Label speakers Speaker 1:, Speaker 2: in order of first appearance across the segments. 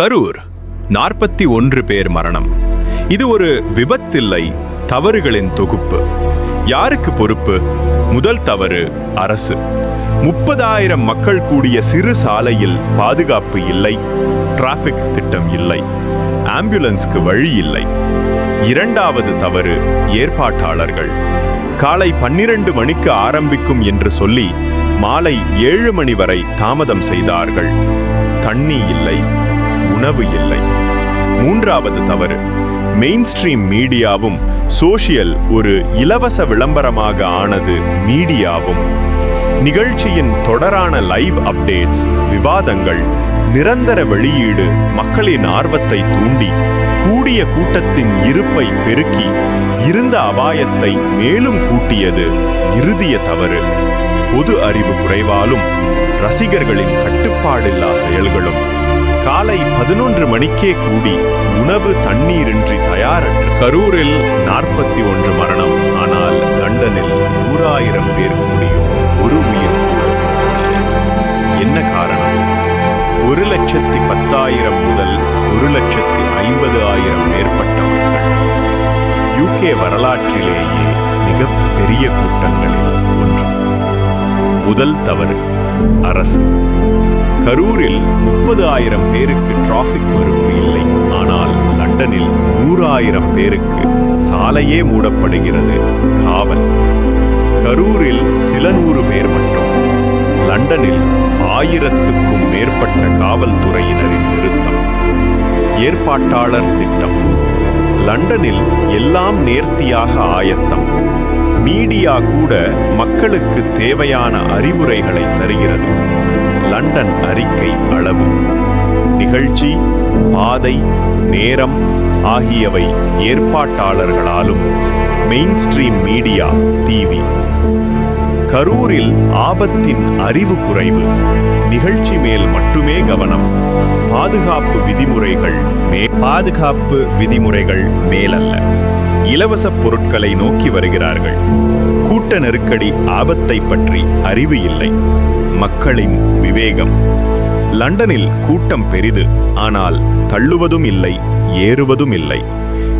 Speaker 1: கரூர் நாற்பத்தி ஒன்று பேர் மரணம். இது ஒரு விபத்தில்லை தவறுகளின் தொகுப்பு. யாருக்கு பொறுப்பு? முதல் தவறு அரசு. முப்பதாயிரம் மக்கள் கூடிய சிறு சாலையில் பாதுகாப்பு இல்லை டிராஃபிக் திட்டம் இல்லை ஆம்புலன்ஸ்க்கு வழி இல்லை. இரண்டாவது தவறு ஏற்பாட்டாளர்கள். காலை பன்னிரண்டு மணிக்கு ஆரம்பிக்கும் என்று சொல்லி மாலை ஏழு மணி வரை தாமதம் செய்தார்கள். தண்ணி இல்லை. உணவு இல்லை. மூன்றாவது தவறு. மெயின் ஸ்ட்ரீம் மீடியாவும் சோஷியல் ஒரு இலவச விளம்பரமாக ஆனது மீடியாவும். நிகழ்ச்சியின் தொடரான லைவ் அப்டேட்ஸ் விவாதங்கள் நிரந்தர வெளியீடு மக்களின் ஆர்வத்தை தூண்டி கூடிய கூட்டத்தின் இருப்பை பெருக்கி இருந்த அபாயத்தை மேலும் கூட்டியது இறுதிய தவறு. பொது அறிவு குறைவாலும் ரசிகர்களின் கட்டுப்பாடில்லா செயல்களும் காலை பதினொன்று மணிக்கே கூடி உணவு தண்ணீரின்றி தயாரற்ற கரூரில் நாற்பத்தி ஒன்று மரணம். ஆனால் லண்டனில் நூறாயிரம் பேர் கூடியும் ஒரு உயிர் என்ன காரணம்? ஒரு லட்சத்தி பத்தாயிரம் முதல் ஒரு லட்சத்தி ஐம்பது ஆயிரம் மேற்பட்ட மக்கள். யூகே வரலாற்றிலேயே மிக பெரிய கூட்டங்களில் ஒன்று. முதல் தவறு அரசு. கரூரில் முப்பது ஆயிரம் பேருக்கு டிராஃபிக் மறுப்பு இல்லை. ஆனால் லண்டனில் நூறாயிரம் பேருக்கு சாலையே மூடப்படுகிறது. காவல். கரூரில் சில நூறு பேர் மட்டும். லண்டனில் ஆயிரத்துக்கும் மேற்பட்ட காவல்துறையினரின் நிறுத்தம். ஏற்பாட்டாளர் திட்டம். லண்டனில் எல்லாம் நேர்த்தியாக ஆயத்தம். மீடியா கூட மக்களுக்கு தேவையான அறிவுரைகளை தருகிறது. லண்டன் அறிக்கை அளவு நிகழ்ச்சி பாதை நேரம் ஆகியவை ஏற்பாட்டாளர்களாலும் மெயின் ஸ்ட்ரீம் மீடியா டிவி கரூரில் ஆபத்தின் அறிவு குறைவு. நிகழ்ச்சி மேல் மட்டுமே கவனம். பாதுகாப்பு விதிமுறைகள் மே பாதுகாப்பு விதிமுறைகள் மேலல்ல. இலவச பொருட்களை நோக்கி வருகிறார்கள். கூட்ட நெருக்கடி ஆபத்தை பற்றி அறிவு இல்லை. மக்களின் விவேகம். லண்டனில் கூட்டம் பெரிது ஆனால் தள்ளுவதும் இல்லை ஏறுவதும் இல்லை.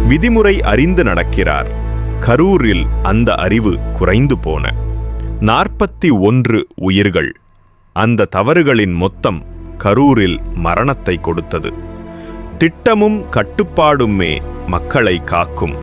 Speaker 1: விதிமுறை அறிந்து நடக்கிறார். கரூரில் அந்த அறிவு குறைந்து போன. நாற்பத்தி ஒன்று உயிர்கள். அந்த தவறுகளின் மொத்தம் கரூரில் மரணத்தை கொடுத்தது. திட்டமும் கட்டுப்பாடுமே மக்களை காக்கும்.